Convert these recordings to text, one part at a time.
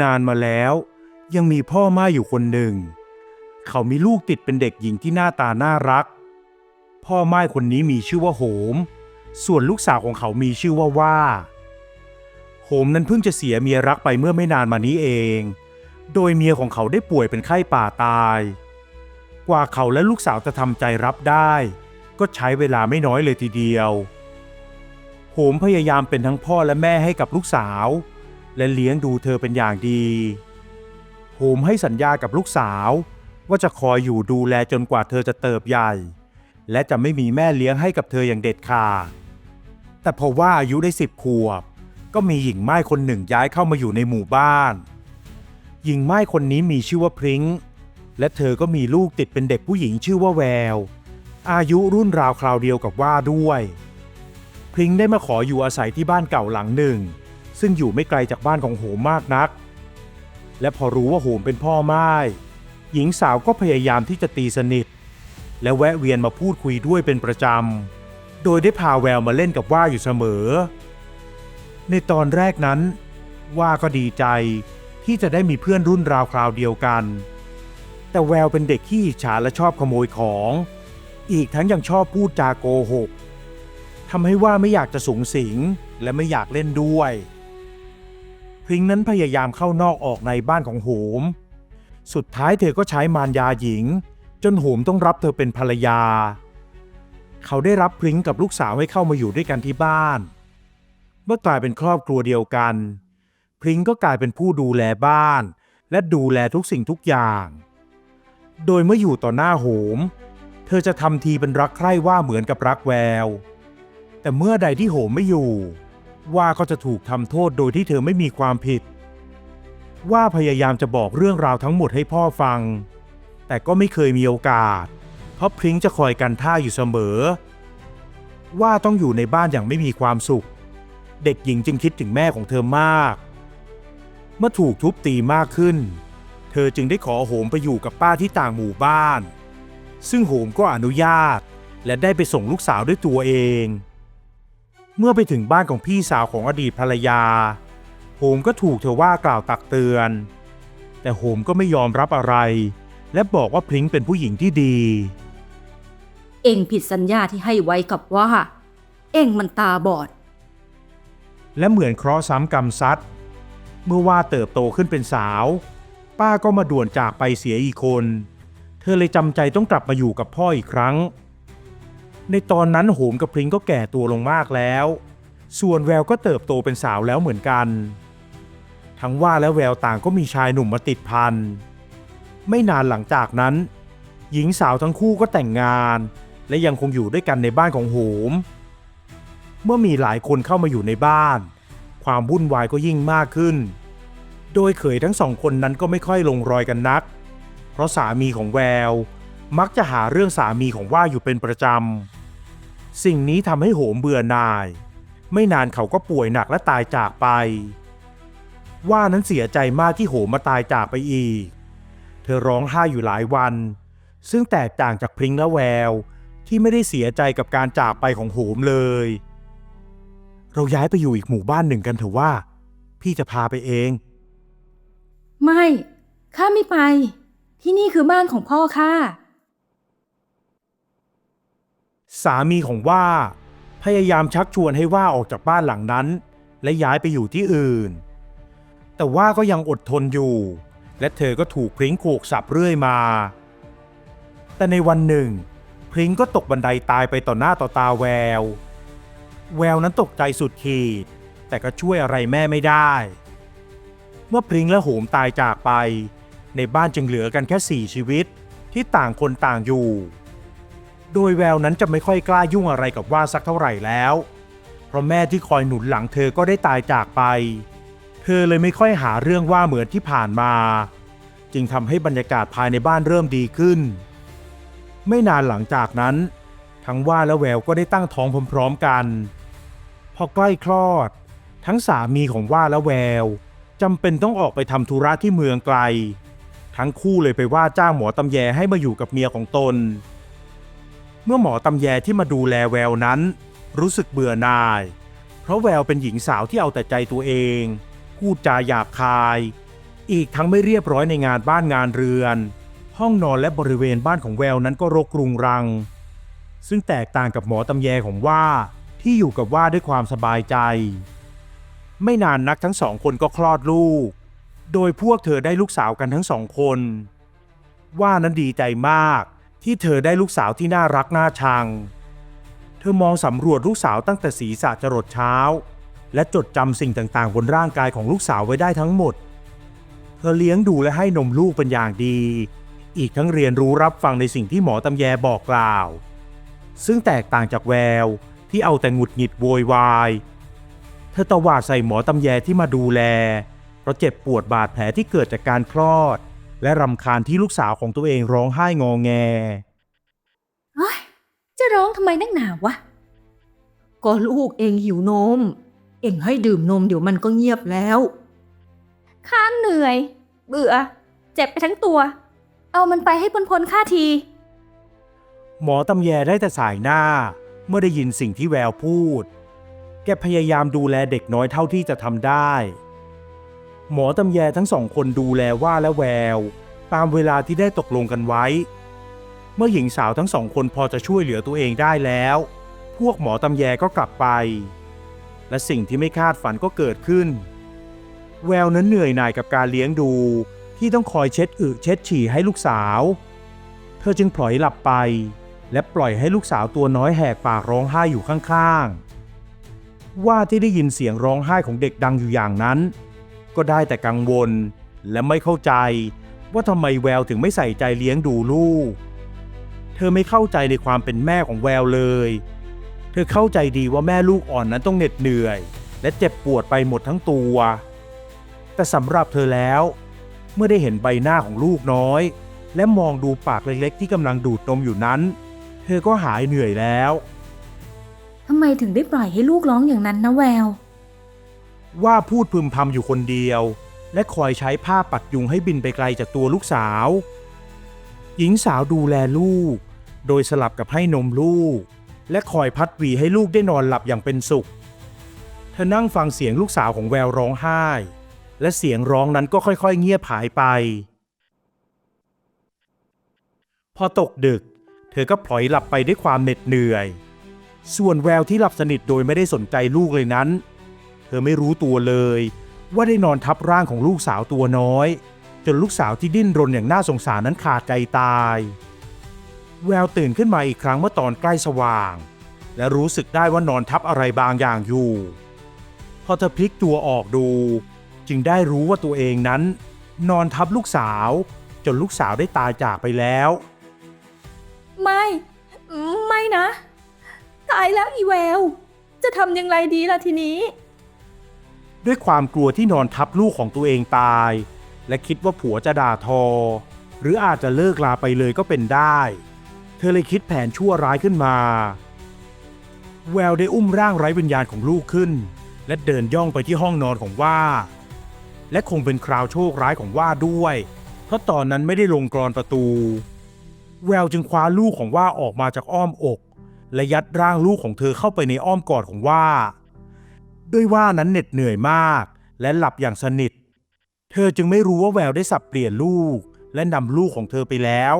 นานมาแล้ว ยังมีพ่อม่าอยู่คนหนึ่ง เขามีลูกติดเป็นเด็กหญิงที่หน้าตาน่ารัก พ่อม่ายคนนี้มีชื่อว่าโหม ส่วนลูกสาวของเขามีชื่อว่าว่า โหมนั้นเพิ่งจะเสียเมียรักไปเมื่อไม่นานมานี้เอง โดยเมียของเขาได้ป่วยเป็นไข้ป่าตาย กว่าเขาและลูกสาวจะทำใจรับได้ ก็ใช้เวลาไม่น้อยเลยทีเดียวโหมพยายามเป็นทั้งพ่อและแม่ให้กับลูกสาว และเลี้ยงดูเธอเป็นอย่างดีโหมให้สัญญากับลูกสาวว่าจะคอยอยู่ดูแลจนกว่าเธอจะเติบใหญ่ และจะไม่มีแม่เลี้ยงให้กับเธออย่างเด็ดขาด แต่พอว่าอายุได้สิบขวบ ก็มีหญิงไม้คนหนึ่งย้ายเข้ามาอยู่ในหมู่บ้าน หญิงไม้คนนี้มีชื่อว่าพริ้ง และเธอก็มีลูกติดเป็นเด็กผู้หญิงชื่อว่าแวว อายุรุ่นราวคราวเดียวกับว่าด้วย พริ้งได้มาขออยู่อาศัยที่บ้านเก่าหลังหนึ่ง ซึ่งอยู่ไม่ไกลจากบ้านของโหมมากนัก และพอรู้ว่าโหมเป็นพ่อไม้หญิงสาวก็พยายามที่จะตีสนิท และแวะเวียนมาพูดคุยด้วยเป็นประจำ โดยได้พาแววมาเล่นกับว่าอยู่เสมอ ในตอนแรกนั้น ว่าก็ดีใจที่จะได้มีเพื่อนรุ่นราวคราวเดียวกัน แต่แววเป็นเด็กขี้ฉาและชอบขโมยของ อีกทั้งยังชอบพูดจาโกหกทำให้ว่าไม่อยากจะสูงสิงและไม่อยากเล่นด้วย ริงนั้นพยายามเข้านอกออกในบ้านของโหม สุดท้ายเธอก็ใช้มารยาหญิง จนโหมต้องรับเธอเป็นภรรยา เขาได้รับพริ้งกับลูกสาวให้เข้ามาอยู่ด้วยกันที่บ้าน เมื่อกลายเป็นครอบครัวเดียวกัน พริ้งก็กลายเป็นผู้ดูแลบ้าน และดูแลทุกสิ่งทุกอย่าง โดยเมื่ออยู่ต่อหน้าโหม เธอจะทำทีเป็นรักใคร่ว่าเหมือนกับรักแวว แต่เมื่อใดที่โหมไม่อยู่ ว่าก็จะถูกทำโทษโดยที่เธอไม่มีความผิด ว่าพยายามจะบอกเรื่องราวทั้งหมดให้พ่อฟัง แต่ก็ไม่เคยมีโอกาส เพราะพริ้งจะคอยกันท่าอยู่เสมอ ว่าต้องอยู่ในบ้านอย่างไม่มีความสุข เด็กหญิงจึงคิดถึงแม่ของเธอมาก เมื่อถูกทุบตีมากขึ้น เธอจึงได้ขอโหมไปอยู่กับป้าที่ต่างหมู่บ้าน ซึ่งโหมก็อนุญาตและได้ไปส่งลูกสาวด้วยตัวเอง เมื่อไปถึงบ้านของพี่สาวของอดีตภรรยาโหมก็ถูกเธอว่ากล่าวตักเตือน แต่โหมก็ไม่ยอมรับอะไร และบอกว่าพริ้งเป็นผู้หญิงที่ดี เองผิดสัญญาที่ให้ไว้กับว่า เองมันตาบอด และเหมือนเคราะห์ซ้ำกรรมซัดเมื่อว่าเติบโตขึ้นเป็นสาว ป้าก็มาด่วนจากไปเสียอีกคน เธอเลยจำใจต้องกลับมาอยู่กับพ่ออีกครั้ง ในตอนนั้นโหมกับพริ้งก็แก่ตัวลงมากแล้ว ส่วนแววก็เติบโตเป็นสาวแล้วเหมือนกัน ทั้งว่าและแววต่างก็มีชายหนุ่มมาติดพัน ไม่นานหลังจากนั้น หญิงสาวทั้งคู่ก็แต่งงาน และยังคงอยู่ด้วยกันในบ้านของโหม เมื่อมีหลายคนเข้ามาอยู่ในบ้าน ความวุ่นวายก็ยิ่งมากขึ้น โดยเขยทั้งสองคนนั้นก็ไม่ค่อยลงรอยกันนัก เพราะสามีของแวว มักจะหาเรื่องสามีของว่าอยู่เป็นประจำ สิ่งนี้ทำให้โหมเบื่อหน่าย ไม่นานเขาก็ป่วยหนักและตายจากไป ว่านั้นเสียใจมากที่โหมมาตายจากไปอีก เธอร้องไห้อยู่หลายวัน ซึ่งแตกต่างจากพริ้งและแวว ที่ไม่ได้เสียใจกับการจากไปของโหมเลย เราย้ายไปอยู่อีกหมู่บ้านหนึ่งกันเถอะว่า พี่จะพาไปเอง ไม่ ข้าไม่ไป ที่นี่คือบ้านของพ่อข้า สามีของว่า พยายามชักชวนให้ว่าออกจากบ้านหลังนั้น และย้ายไปอยู่ที่อื่น แต่ว่าก็ยังอดทนอยู่ และเธอก็ถูกพริ้งโขกสับเรื่อยมา แต่ในวันหนึ่ง พริ้งก็ตกบันไดตายไปต่อหน้าต่อตาแวว แววนั้นตกใจสุดขีด แต่ก็ช่วยอะไรแม่ไม่ได้ เมื่อพริ้งและโหมตายจากไป ในบ้านจึงเหลือกันแค่สี่ชีวิตที่ต่างคนต่างอยู่ โดยแววนั้นจะไม่ค่อยกล้ายุ่งอะไรกับว่าสักเท่าไหร่แล้ว เพราะแม่ที่คอยหนุนหลังเธอก็ได้ตายจากไป เธอเลยไม่ค่อยหาเรื่องว่าเหมือนที่ผ่านมา จึงทำให้บรรยากาศภายในบ้านเริ่มดีขึ้น ไม่นานหลังจากนั้น ทั้งว่าและแววก็ได้ตั้งท้องพร้อมๆกัน พอใกล้คลอด ทั้งสามีของว่าและแววจำเป็นต้องออกไปทำธุระที่เมืองไกล ทั้งคู่เลยไปว่าจ้างหมอตำแยให้มาอยู่กับเมียของตน เมื่อหมอตำแยที่มาดูแลแววนั้น รู้สึกเบื่อหน่าย เพราะแววเป็นหญิงสาวที่เอาแต่ใจตัวเอง พูดจาหยาบคาย อีกทั้งไม่เรียบร้อยในงานบ้านงานเรือน ห้องนอนและบริเวณบ้านของแววนั้นก็รกรุงรัง ซึ่งแตกต่างกับหมอตำแยของว่าที่อยู่กับว่าด้วยความสบายใจ ไม่นานนักทั้งสองคนก็คลอดลูก โดยพวกเธอได้ลูกสาวกันทั้งสองคน ว่านั้นดีใจมาก ที่เธอได้ลูกสาวที่น่ารักน่าชัง เธอมองสำรวจลูกสาวตั้งแต่ศีรษะจรดเท้า และจดจำสิ่งต่างๆ บนร่างกายของลูกสาวไว้ได้ทั้งหมด เธอเลี้ยงดูและให้นมลูกเป็นอย่างดี อีกทั้งเรียนรู้รับฟังในสิ่งที่หมอตำแยบอกกล่าว ซึ่งแตกต่างจากแววที่เอาแต่หงุดหงิดโวยวาย เธอตวาดใส่หมอตำแยที่มาดูแลเพราะเจ็บปวดบาดแผลที่เกิดจากการคลอด และรำคาญที่ลูกสาวของตัวเองร้องไห้งอแง เฮ้ยจะร้องทำไมนักหนาวะ ก็ลูกเองหิวนม เองให้ดื่มนมเดี๋ยวมันก็เงียบแล้ว ข้าเหนื่อย เบื่อ เจ็บไปทั้งตัว เอามันไปให้พ้นๆข้าที หมอตำแยได้แต่สายหน้า เมื่อได้ยินสิ่งที่แววพูด แกพยายามดูแลเด็กน้อยเท่าที่จะทำได้ หมอตำแยทั้งสองคนดูแลว่าและแวว ตามเวลาที่ได้ตกลงกันไว้ เมื่อหญิงสาวทั้งสองคนพอจะช่วยเหลือตัวเองได้แล้ว พวกหมอตำแยก็กลับไป และสิ่งที่ไม่คาดฝันก็เกิดขึ้น แววนั้นเหนื่อยหน่ายกับการเลี้ยงดูที่ต้องคอยเช็ดอึเช็ดฉี่ให้ลูกสาว เธอจึงปล่อยหลับไป และปล่อยให้ลูกสาวตัวน้อยแหกปากร้องไห้อยู่ข้างๆ ว่าที่ได้ยินเสียงร้องไห้ของเด็กดังอยู่อย่างนั้น ก็ได้แต่กังวล และไม่เข้าใจ ว่าทำไมแววถึงไม่ใส่ใจเลี้ยงดูลูก เธอไม่เข้าใจในความเป็นแม่ของแววเลย เธอเข้าใจดีว่าแม่ลูกอ่อนนั้นต้องเหน็ดเหนื่อย และเจ็บปวดไปหมดทั้งตัว แต่สำหรับเธอแล้ว เมื่อได้เห็นใบหน้าของลูกน้อย และมองดูปากเล็กๆ ที่กำลังดูดนมอยู่นั้น เธอก็หายเหนื่อยแล้วทำไมถึงได้ปล่อยให้ลูกร้องอย่างนั้นนะแวว ว่าพูดพึมพำอยู่คนเดียว และคอยใช้ผ้าปัดยุงให้บินไปไกลจากตัวลูกสาว หญิงสาวดูแลลูก โดยสลับกับให้นมลูก และคอยพัดหวีให้ลูกได้นอนหลับอย่างเป็นสุข เธอนั่งฟังเสียงลูกสาวของแววร้องไห้ และเสียงร้องนั้นก็ค่อยๆ เงียบหายไป พอตกดึก เธอก็พลอยหลับไปด้วยความเหน็ดเหนื่อย ส่วนแววที่หลับสนิทโดยไม่ได้สนใจลูกเลยนั้น ธอไม่รู้ตัวเลย ว่าได้นอนทับร่างของลูกสาวตัวน้อย จนลูกสาวที่ดิ้นรนอย่างน่าสงสารนั้นขาดใจตาย แววตื่นขึ้นมาอีกครั้งเมื่อตอนใกล้สว่าง และรู้สึกได้ว่านอนทับอะไรบางอย่างอยู่ พอเธอพลิกตัวออกดู จึงได้รู้ว่าตัวเองนั้น นอนทับลูกสาว จนลูกสาวได้ตายจากไปแล้ว ไม่ ไม่นะ ตายแล้วอีแวว จะทำยังไงดีล่ะทีนี้ ด้วยความกลัวที่นอนทับลูกของตัวเองตาย และคิดว่าผัวจะด่าทอ หรืออาจจะเลิกลาไปเลยก็เป็นได้ เธอเลยคิดแผนชั่วร้ายขึ้นมา แววได้อุ้มร่างไร้วิญญาณของลูกขึ้น และเดินย่องไปที่ห้องนอนของว่า และคงเป็นคราวโชคร้ายของว่าด้วย เพราะตอนนั้นไม่ได้ลงกรอนประตู แววจึงคว้าลูกของว่าออกมาจากอ้อมอก และยัดร่างลูกของเธอเข้าไปในอ้อมกอดของว่า ด้วยว่านั้นเหน็ดเหนื่อยมาก และหลับอย่างสนิท เธอจึงไม่รู้ว่าแววได้สับเปลี่ยนลูก และนำลูกของเธอไปแล้ว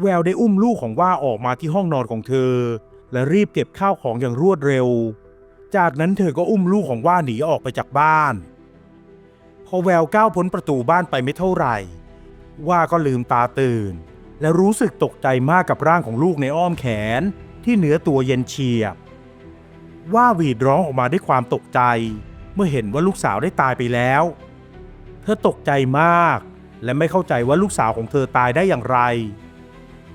แววได้อุ้มลูกของว่าออกมาที่ห้องนอนของเธอ และรีบเก็บข้าวของอย่างรวดเร็ว จากนั้นเธอก็อุ้มลูกของว่าหนีออกไปจากบ้าน พอแววก้าวพ้นประตูบ้านไปไม่เท่าไหร่ ว่าก็ลืมตาตื่น และรู้สึกตกใจมากกับร่างของลูกในอ้อมแขนที่เหนือตัวเย็นเฉียบ ว่าหวีดร้องออกมาด้วยความตกใจ เมื่อเห็นว่าลูกสาวได้ตายไปแล้ว เธอตกใจมาก และไม่เข้าใจว่าลูกสาวของเธอตายได้อย่างไร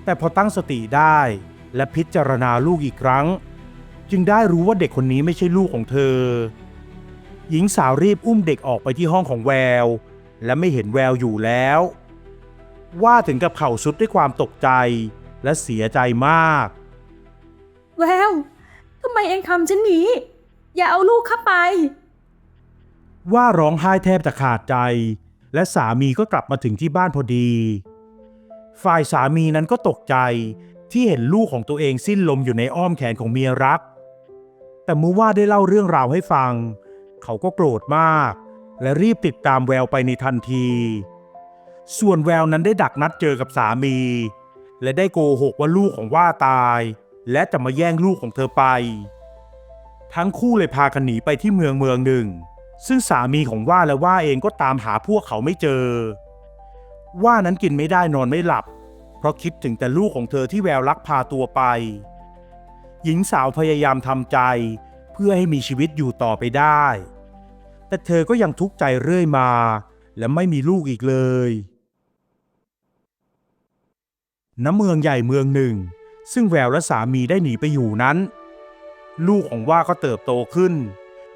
แต่พอตั้งสติได้และพิจารณาลูกอีกครั้ง จึงได้รู้ว่าเด็กคนนี้ไม่ใช่ลูกของเธอ หญิงสาวรีบอุ้มเด็กออกไปที่ห้องของแวว และไม่เห็นแววอยู่แล้ว ว่าถึงกับเข่าสุดด้วยความตกใจและเสียใจมาก แวว ทำไมเองทำเช่นนี้ อย่าเอาลูกเข้าไป ว่าร้องไห้แทบจะขาดใจ และสามีก็กลับมาถึงที่บ้านพอดี ฝ่ายสามีนั้นก็ตกใจที่เห็นลูกของตัวเองสิ้นลมอยู่ในอ้อมแขนของเมียรัก แต่เมื่อว่าได้เล่าเรื่องราวให้ฟัง เขาก็โกรธมาก และรีบติดตามแววไปในทันที ส่วนแววนั้นได้ดักนัดเจอกับสามี และได้โกหกว่าลูกของว่าตาย และจะมาแย่งลูกของเธอไป ทั้งคู่เลยพากันหนีไปที่เมืองเมืองหนึ่ง ซึ่งสามีของว่าและว่าเองก็ตามหาพวกเขาไม่เจอ ว่านั้นกินไม่ได้นอนไม่หลับ เพราะคิดถึงแต่ลูกของเธอที่แววลักพาตัวไป หญิงสาวพยายามทำใจเพื่อให้มีชีวิตอยู่ต่อไปได้ แต่เธอก็ยังทุกข์ใจเรื่อยมา และไม่มีลูกอีกเลยณเมืองใหญ่เมืองหนึ่ง ซึ่งแววและสามีได้หนีไปอยู่นั้น ลูกของว่าก็เติบโตขึ้น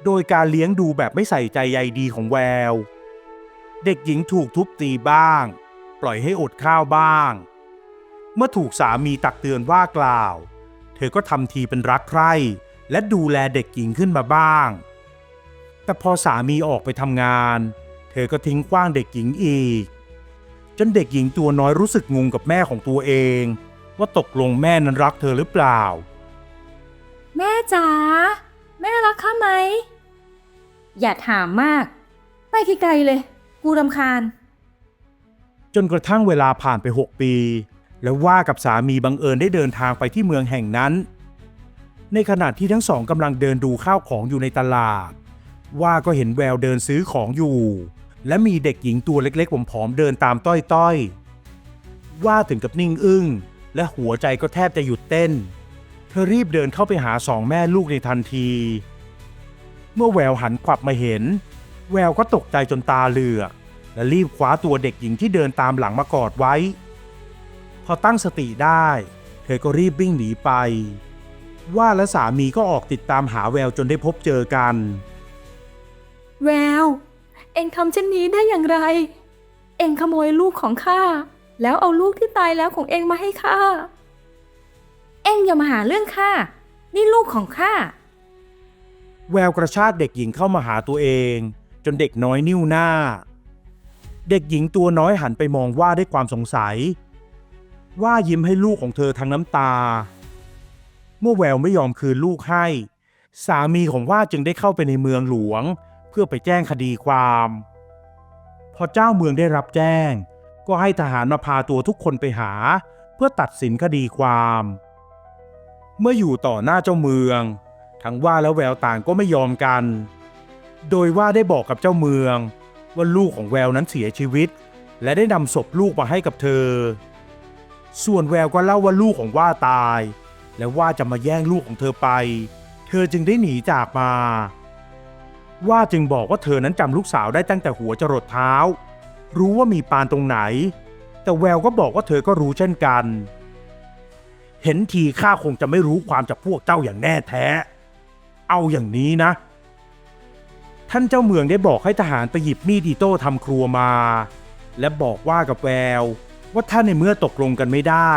โดยการเลี้ยงดูแบบไม่ใส่ใจใยดีของแวว เด็กหญิงถูกทุบตีบ้าง ปล่อยให้อดข้าวบ้าง เมื่อถูกสามีตักเตือนว่ากล่าว เธอก็ทำทีเป็นรักใคร่และดูแลเด็กหญิงขึ้นมาบ้าง แต่พอสามีออกไปทำงาน เธอก็ทิ้งขว้างเด็กหญิงอีก จนเด็กหญิงตัวน้อยรู้สึกงงกับแม่ของตัวเอง ว่าตกลงแม่นั้นรักเธอหรือเปล่า แม่จ๋าแม่รักข้าไหม อย่าถามมาก ไปไกลๆเลย กูรำคาญ จนกระทั่งเวลาผ่านไป 6 ปี แล้วว่ากับสามีบังเอิญได้เดินทางไปที่เมืองแห่งนั้น ในขณะที่ทั้งสองกำลังเดินดูข้าวของอยู่ในตลาด ว่าก็เห็นแววเดินซื้อของอยู่ และมีเด็กหญิงตัวเล็กๆผอมๆเดินตามต้อยๆ ว่าถึงกับนิ่งอึ้ง และหัวใจก็แทบจะหยุดเต้น เธอรีบเดินเข้าไปหาสองแม่ลูกในทันที เมื่อแววหันขวับมาเห็น แววก็ตกใจจนตาเหลือก และรีบคว้าตัวเด็กหญิงที่เดินตามหลังมากอดไว้ พอตั้งสติได้ เธอก็รีบวิ่งหนีไป ว่าและสามีก็ออกติดตามหาแววจนได้พบเจอกัน แวว เอ็งทำเช่นนี้ได้อย่างไร เอ็งขโมยลูกของข้า แล้วเอาลูกที่ตายแล้วของเองมาให้ข้า เองอย่ามาหาเรื่องข้า นี่ลูกของข้า แววกระชากเด็กหญิงเข้ามาหาตัวเอง จนเด็กน้อยนิ้วหน้า เด็กหญิงตัวน้อยหันไปมองว่าด้วยความสงสัย ว่ายิ้มให้ลูกของเธอทั้งน้ำตา เมื่อแววไม่ยอมคืนลูกให้ สามีของว่าจึงได้เข้าไปในเมืองหลวง เพื่อไปแจ้งคดีความ พอเจ้าเมืองได้รับแจ้ง ก็ให้ทหารมาพาตัวทุกคนไปหา เพื่อตัดสินคดีความ เมื่ออยู่ต่อหน้าเจ้าเมือง ทั้งว่าและแววต่างก็ไม่ยอมกัน โดยว่าได้บอกกับเจ้าเมือง ว่าลูกของแววนั้นเสียชีวิต และได้นำศพลูกมาให้กับเธอ ส่วนแววก็เล่าว่าลูกของว่าตาย และว่าจะมาแย่งลูกของเธอไป เธอจึงได้หนีจากมาว่าจึงบอกว่าเธอนั้นจำลูกสาวได้ตั้งแต่หัวจรดเท้า รู้ว่ามีปานตรงไหน แต่แววก็บอกว่าเธอก็รู้เช่นกัน เห็นทีข้าคงจะไม่รู้ความจากพวกเจ้าอย่างแน่แท้ เอาอย่างนี้นะ ท่านเจ้าเมืองได้บอกให้ทหารไปหยิบมีดอิโต้ทำครัวมา และบอกว่ากับแวว ว่าถ้าในเมื่อตกลงกันไม่ได้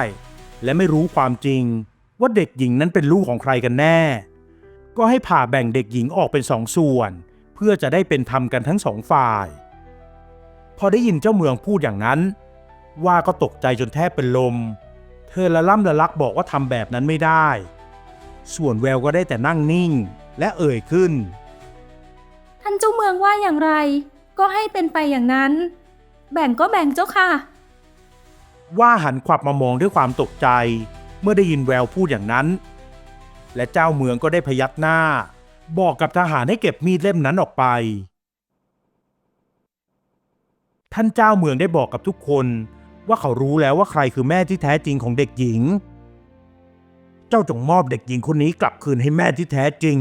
และไม่รู้ความจริง ว่าเด็กหญิงนั้นเป็นลูกของใครกันแน่ ก็ให้ผ่าแบ่งเด็กหญิงออกเป็นสองส่วน เพื่อจะได้เป็นธรรมกันทั้งสองฝ่าย พอได้ยินเจ้าเมืองพูดอย่างนั้น ว่าก็ตกใจจนแทบเป็นลม เธอละล่ำละลักบอกว่าทำแบบนั้นไม่ได้ ส่วนแววก็ได้แต่นั่งนิ่งและเอ่ยขึ้น ท่านเจ้าเมืองว่าอย่างไร ก็ให้เป็นไปอย่างนั้น แบ่งก็แบ่งเจ้าค่ะ ว่าหันขวับมามองด้วยความตกใจ เมื่อได้ยินแววพูดอย่างนั้น และเจ้าเมืองก็ได้พยักหน้า บอกกับทหารให้เก็บมีดเล่มนั้นออกไป ท่านเจ้าเมืองได้บอกกับทุกคนว่าเขารู้แล้วว่าใครคือแม่ที่แท้จริงของเด็กหญิง เจ้าจงมอบเด็กหญิงคนนี้กลับคืนให้แม่ที่แท้จริง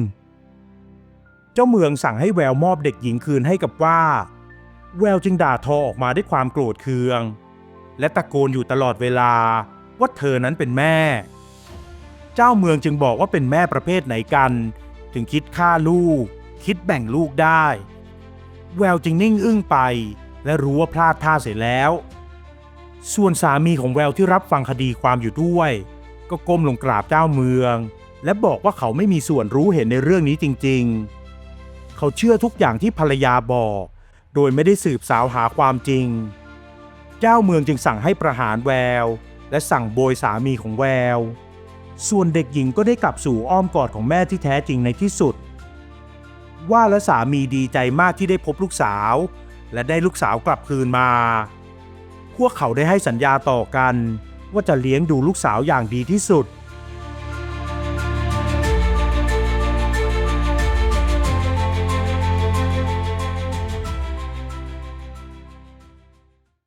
เจ้าเมืองสั่งให้แววมอบเด็กหญิงคืนให้กับว่า แววจึงด่าทอออกมาด้วยความโกรธเคือง และตะโกนอยู่ตลอดเวลาว่าเธอนั้นเป็นแม่ เจ้าเมืองจึงบอกว่าเป็นแม่ประเภทไหนกัน ถึงคิดฆ่าลูก คิดแบ่งลูกได้ แววจึงนิ่งอึ้งไป และรู้ว่าพลาดท่าเสียแล้ว ส่วนสามีของแววที่รับฟังคดีความอยู่ด้วย ก็ก้มลงกราบเจ้าเมือง และบอกว่าเขาไม่มีส่วนรู้เห็นในเรื่องนี้จริง ๆ เขาเชื่อทุกอย่างที่ภรรยาบอก โดยไม่ได้สืบสาวหาความจริง เจ้าเมืองจึงสั่งให้ประหารแวว และสั่งโบยสามีของแวว ส่วนเด็กหญิงก็ได้กลับสู่อ้อมกอดของแม่ที่แท้จริงในที่สุดวว่าและสามีดีใจมากที่ได้พบลูกสาว และได้ลูกสาวกลับคืนมา พวกเขาได้ให้สัญญาต่อกัน ว่าจะเลี้ยงดูลูกสาวอย่างดีที่สุด